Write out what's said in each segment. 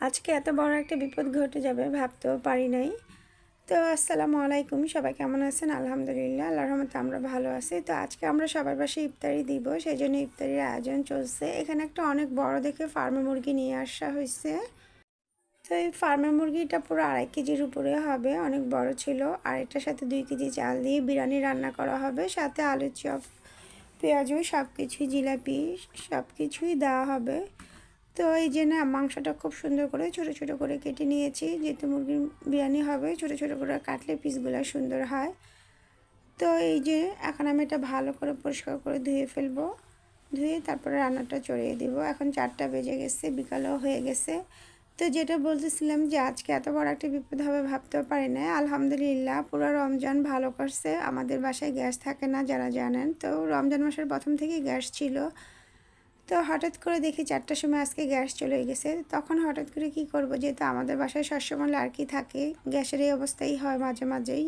আজকে এত বড় একটা বিপদ ঘটে যাবে ভাবতেও পারি নাই। তো আসসালামু আলাইকুম, সবাই কেমন আছেন? আলহামদুলিল্লাহ, আল্লাহর রহমতে আমরা ভালো আছি। তো আজকে আমরা সবার পাশে ইফতারি দিব সেই জন্য ইফতারির আয়োজন চলছে। এখানে একটা অনেক বড় দেখে ফার্মে মুরগি নিয়ে আসা হয়েছে। তো এই ফার্মের মুরগিটা পুরো আড়াই কেজির উপরে হবে, অনেক বড় ছিল। আর এটার সাথে দুই কেজি চাল দিয়ে বিরিয়ানি রান্না করা হবে। সাথে আলু চপ পেঁয়াজু সব কিছুই জিলাপি সব কিছুই দেওয়া হবে। তো এই যে না, মাংসটা খুব সুন্দর করে ছোট ছোট করে কেটে নিয়েছি। যেহেতু মুরগির বিরিয়ানি হবে, ছোট ছোট করে কাটলে পিসগুলো সুন্দর হয়। তো এই যে এখন আমি এটা ভালো করে পরিষ্কার করে ধুয়ে ফেলব। ধুয়ে তারপরে রান্নাটা চড়িয়ে দিব। এখন চারটা বেজে গেছে, বিকালও হয়ে গেছে। তো যেটা বলতেছিলাম যে আজকে এত বড় একটা বিপদ হবে ভাবতেও পারি না আলহামদুলিল্লাহ, পুরো রমজান ভালো করছে। আমাদের বাসায় গ্যাস থাকে না, যারা জানেন। তো রমজান মাসের প্রথম থেকেই গ্যাস ছিল। তো হঠাৎ করে দেখি চারটার সময় আজকে গ্যাস চলে গেছে। তখন হঠাৎ করে কি করব যেহেতু আমাদের বাসায় সবসময় লার্কি থাকে, গ্যাসের এই অবস্থাই হয় মাঝে মাঝেই।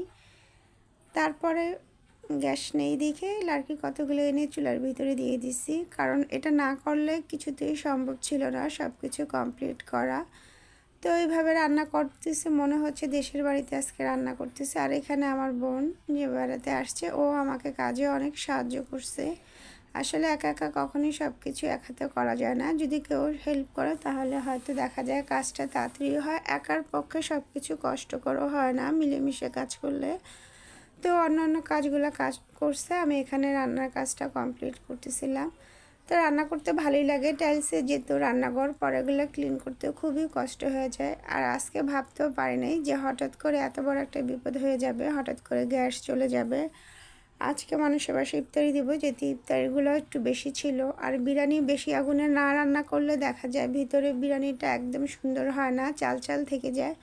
তারপরে গ্যাস নেই দেখে লার্কি কতগুলো এনে চুলার ভিতরে দিয়ে দিছি। কারণ এটা না করলে কিছুতেই সম্ভব ছিল না সব কিছু কমপ্লিট করা। তো এইভাবে রান্না করতেছে, মনে হচ্ছে দেশের বাড়িতে আজকে রান্না করতেছে। আর এখানে আমার বোন যে বেড়াতে আসছে, ও আমাকে কাজে অনেক সাহায্য করছে। আসলে একা একা কখনোই সব কিছু এক হাতে করা যায় না। যদি কেউ হেল্প করে, তাহলে হয়তো দেখা যায় কাজটা তাড়াতাড়ি হয়। একার পক্ষে সব কিছু কষ্টকরও হয় না, মিলেমিশে কাজ করলে। তো অন্য অন্য কাজগুলো কাজ করছে, আমি এখানে রান্নার কাজটা কমপ্লিট করতেছিলাম। তো রান্না করতে ভালোই লাগে। টাইলসে যেহেতু রান্নাঘর পরেগুলো ক্লিন করতে খুবই কষ্ট হয়ে যায়। আর আজকে ভাবতেও পারি নাই যে হঠাৎ করে এত বড় একটা বিপদ হয়ে যাবে, হঠাৎ করে গ্যাস চলে যাবে। আজকে মানুষের বাসায় ইফতারি দিব, যেহেতু ইফতারিগুলো একটু বেশি ছিল। আর বিরিয়ানি বেশি আগুনে না রান্না করলে দেখা যায় ভিতরে বিরিয়ানিটা একদম সুন্দর হয় না, চাল চাল থেকে যায়।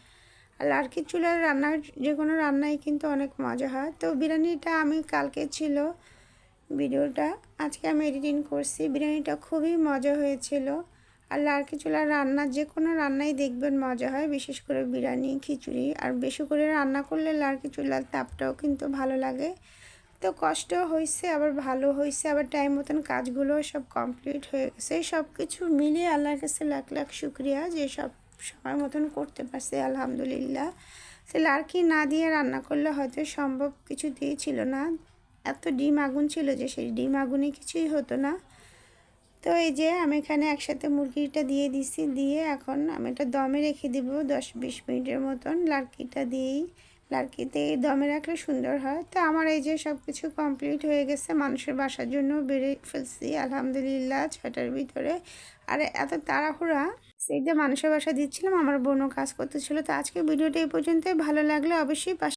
আর লার্কির চুলার রান্নার যে কোনো রান্নাই কিন্তু অনেক মজা হয়। তো বিরিয়ানিটা আমি কালকে ছিল ভিডিওটা, আজকে আমি এডিটিং করছি। বিরিয়ানিটা খুবই মজা হয়েছিল। আর লার্কি চুলার রান্না যে কোনো রান্নাই দেখবেন মজা হয়, বিশেষ করে বিরিয়ানি, খিচুড়ি। আর বেশি করে রান্না করলে লার্কি চুলার তাপটাও কিন্তু ভালো লাগে। তো কষ্ট হয়েছে আবার ভালো হয়েছে আবার টাইম মতন কাজগুলো সব কমপ্লিট হয়ে গেছে। সব কিছু মিলিয়ে আল্লাহর কাছে লাখ লাখ শুক্রিয়া যে সব সময় মতন করতে পারছে, আলহামদুলিল্লাহ। সে লার্কি না দিয়ে রান্না করলে হয়তো সম্ভব কিছু দিয়েছিল না। এত ডিম আগুন ছিল যে সেই ডিম আগুনে কিছুই হতো না। তো এই যে আমি এখানে একসাথে মুরগিটা দিয়ে দিছি, দিয়ে এখন আমি এটা দমে রেখে দিব দশ বিশ মিনিটের মতন লার্কিটা দিয়েই। লার্কিতে দমে রাখলে সুন্দর হয়। তো আমার এই যে সব কিছু কমপ্লিট হয়ে গেছে, মানুষের বাসার জন্য বেড়ে ফেলছি, আলহামদুলিল্লাহ ছটার ভিতরে। আর এত তাড়াহুড়া, সেই যে মানুষের বাসা দিচ্ছিলাম, আমার বোনও কাজ করতেছিল। তো আজকে ভিডিওটা এই পর্যন্তই। ভালো লাগলে অবশ্যই